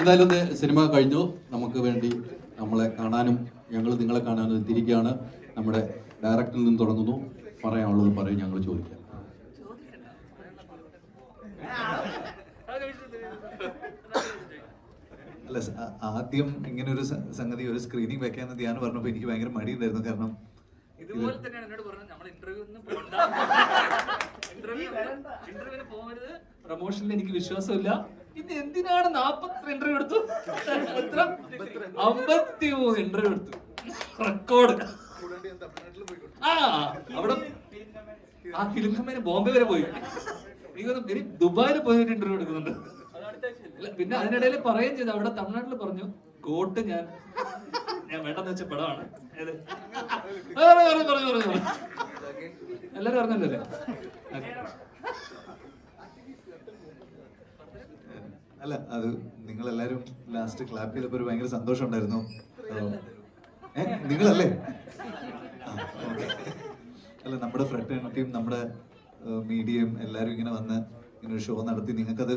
എന്തായാലും സിനിമ കഴിഞ്ഞു. നമുക്ക് വേണ്ടി നമ്മളെ കാണാനും ഞങ്ങൾ നിങ്ങളെ കാണാനും എത്തിയിരിക്കുകയാണ്. നമ്മുടെ ഡയറക്ടറിൽ നിന്ന് തുടങ്ങുന്നു. പറയാനുള്ളത് പറയും ഞങ്ങൾ ചോദിക്കാം. അല്ല ആദ്യം ഇങ്ങനെ ഒരു സംഗതി ഒരു സ്ക്രീനിങ് വെക്കാന്ന് ധ്യാനം പറഞ്ഞപ്പോൾ എനിക്ക് ഭയങ്കര മടിയുണ്ടായിരുന്നു. കാരണം ഇതുപോലെ തന്നെയാണ് എന്നോട് പറഞ്ഞത്. നമ്മൾ ഇന്റർവ്യൂ ഇന്റർവ്യൂവിന് പോകരുത്. പ്രൊമോഷനിൽ എനിക്ക് വിശ്വാസമില്ല. പിന്നെ എന്തിനാണ് നാപ്പത്തി ഇന്റർവ്യൂ എടുത്തു? എത്ര? അമ്പത്തി മൂന്ന് ഇന്റർവ്യൂ എടുത്തു. റെക്കോർഡ് ആ അവിടെ ആ ഫിലിം കമ്പനി ബോംബെ വരെ പോയി. എനിക്ക് തോന്നുന്നു ഇനി ദുബായിൽ പോയിട്ട് ഇന്റർവ്യൂ എടുക്കുന്നുണ്ട്. പിന്നെ അതിനിടയിൽ പറയുകയും ചെയ്തു. അവിടെ തമിഴ്നാട്ടിൽ പറഞ്ഞു കോട്ട് ഞാൻ ഞാൻ വേണ്ടെന്ന് വെച്ച പടമാണ്. ഏത്? പറഞ്ഞു, പറഞ്ഞു, പറഞ്ഞു, പറഞ്ഞു. എല്ലാരും അറിഞ്ഞല്ലോ അല്ലേ ഓക്കേ. അല്ല അത് നിങ്ങൾ എല്ലാരും ലാസ്റ്റ് ക്ലാപ്പ് ചെയ്തപ്പോൾ ഒരു ഭയങ്കര സന്തോഷം ഉണ്ടായിരുന്നു ഏ നിങ്ങളല്ലേ? അല്ല നമ്മുടെ ഫ്രട്ടേണിറ്റിയും നമ്മുടെ മീഡിയയും എല്ലാവരും ഇങ്ങനെ വന്ന് ഇങ്ങനെ ഒരു ഷോ നടത്തി. നിങ്ങൾക്കത്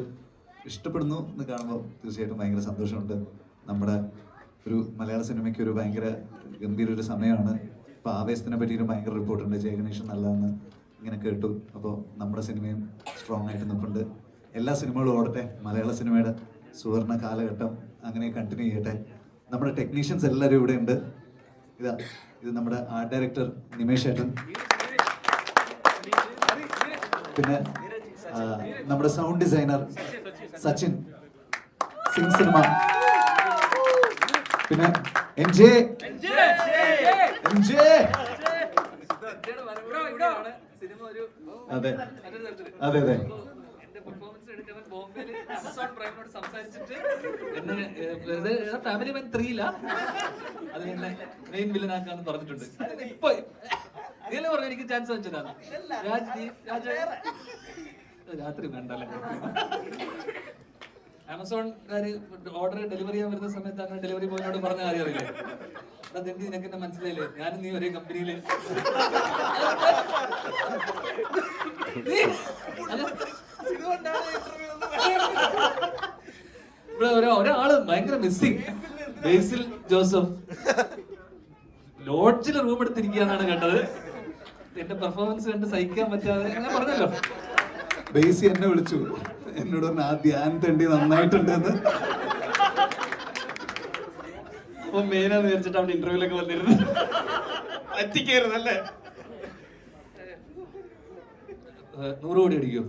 ഇഷ്ടപ്പെടുന്നു എന്ന് കാണുമ്പോൾ തീർച്ചയായിട്ടും ഭയങ്കര സന്തോഷമുണ്ട്. നമ്മുടെ ഒരു മലയാള സിനിമയ്ക്ക് ഒരു ഭയങ്കര ഗംഭീര ഒരു സമയമാണ്. ഇപ്പൊ ആവേശത്തിനെ പറ്റിയിട്ട് ഭയങ്കര റിപ്പോർട്ടുണ്ട് ജയഗണേഷൻ നല്ലതെന്ന് ഇങ്ങനെ കേട്ടു. അപ്പോൾ നമ്മുടെ സിനിമയും സ്ട്രോങ് ആയിട്ട് നിൽപ്പുണ്ട്. എല്ലാ സിനിമകളും ഓടട്ടെ. മലയാള സിനിമയുടെ സുവർണ കാലഘട്ടം അങ്ങനെ കണ്ടിന്യൂ ചെയ്യട്ടെ. നമ്മുടെ ടെക്നീഷ്യൻസ് എല്ലാവരും ഇവിടെ ഉണ്ട്. ഇതാ ഇത് നമ്മുടെ ആർട്ട് ഡയറക്ടർ നിമേഷ് ഏട്ടൻ. പിന്നെ നമ്മുടെ sound designer Sachin. Singh cinema പിന്നെ എം ജെ എം ജെ അതെ. അതെ അതെ എന്റെ പെർഫോമൻസ് എടുക്കാൻ ബോംബെയിൽ ആമസോൺ പ്രൈമിനോട് സംസാരിച്ചിട്ട്. എന്നെ ഫാമിലി മാൻ ഇല്ല അത് എന്നെ മെയിൻ വില്ലനാക്കാന്ന് പറഞ്ഞിട്ടുണ്ട്. ഇപ്പൊ നീല പറഞ്ഞു എനിക്ക് ചാൻസ് വെച്ചതാണ് രാത്രി വേണ്ടല്ലേ? ആമസോൺകാര് ഓർഡർ ഡെലിവറി ചെയ്യാൻ വരുന്ന സമയത്ത് അങ്ങനെ ഡെലിവറി ബോയിനോട് പറഞ്ഞ കാര്യം അറിയില്ലേ? അതെന്ത് നിനക്ക് എന്നെ മനസ്സിലായില്ലേ? ഞാനും നീ ഒരേ കമ്പനിയിൽ അല്ല, ഇവിടെ ഒരു ഒരാൾ ഭയങ്കര മിസ്സിങ് ബേസിൽ ജോസഫ്. ലോഡ്ജിൽ റൂം എടുത്തിരിക്കുകയാണ് കണ്ടത്. എന്റെ പെർഫോമൻസ് കണ്ട് സഹിക്കാൻ പറ്റാതെ ഞാൻ പറഞ്ഞല്ലോ. ബേസി എന്നെ വിളിച്ചു. എന്നോട് പറഞ്ഞു ആ ധ്യാൻ തണ്ടി നന്നായിട്ടുണ്ട് എന്ന് അപ്പൊ മെയിനാന്ന് വിചാരിച്ചിട്ട് അവിടെ ഇന്റർവ്യൂലൊക്കെ വന്നിരുന്നു പറ്റിക്കരുതല്ലേ ഏഹ്, നൂറ് കോടി അടിക്കോ?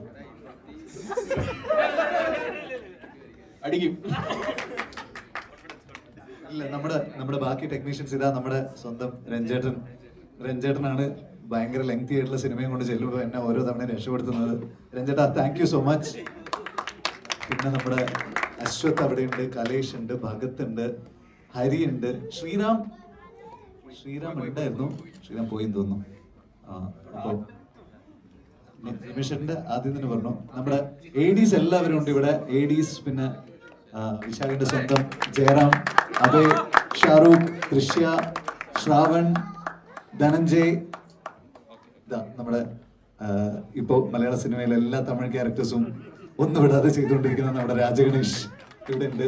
അടിക്കും. ഇല്ല നമ്മുടെ നമ്മുടെ ബാക്കി ടെക്നീഷ്യൻസ് ഇതാ നമ്മുടെ സ്വന്തം രഞ്ജേട്ടൻ. രഞ്ജേട്ടനാണ് ഭയങ്കര ലെങ്തി ആയിട്ടുള്ള സിനിമയും കൊണ്ട് ചെല്ലുമ്പോൾ എന്നെ ഓരോ തവണ രക്ഷപ്പെടുത്തുന്നത്. രഞ്ജേട്ടാ താങ്ക് യു സോ മച്ച് പിന്നെ നമ്മുടെ അശ്വത് അവിടെയുണ്ട് കലേഷ് ഉണ്ട് ഭഗത് ഉണ്ട് ഹരി ഉണ്ട്. ശ്രീറാം. ശ്രീറാം ഉണ്ടായിരുന്നു. ശ്രീറാം പോയി തോന്നുന്നു. അപ്പോൾ നിമിഷന്റെ ആദ്യം തന്നെ പറഞ്ഞു. നമ്മുടെ എഡീസ് എല്ലാവരും ഉണ്ട് ഇവിടെ. എഡീസ് പിന്നെ വിശാലിന്റെ സ്വന്തം ജയറാം അഭയ് ഷാറൂഖ് ദൃശ്യ ശ്രാവൺ ധനഞ്ജയ്. നമ്മുടെ ഇപ്പോ മലയാള സിനിമയിലെ എല്ലാ തമിഴ് ക്യാരക്ടേഴ്സും ഒന്നും വിടാതെ ചെയ്തുകൊണ്ടിരിക്കുന്ന നമ്മുടെ രാജഗണേഷ് ഇവിടെ ഉണ്ട്.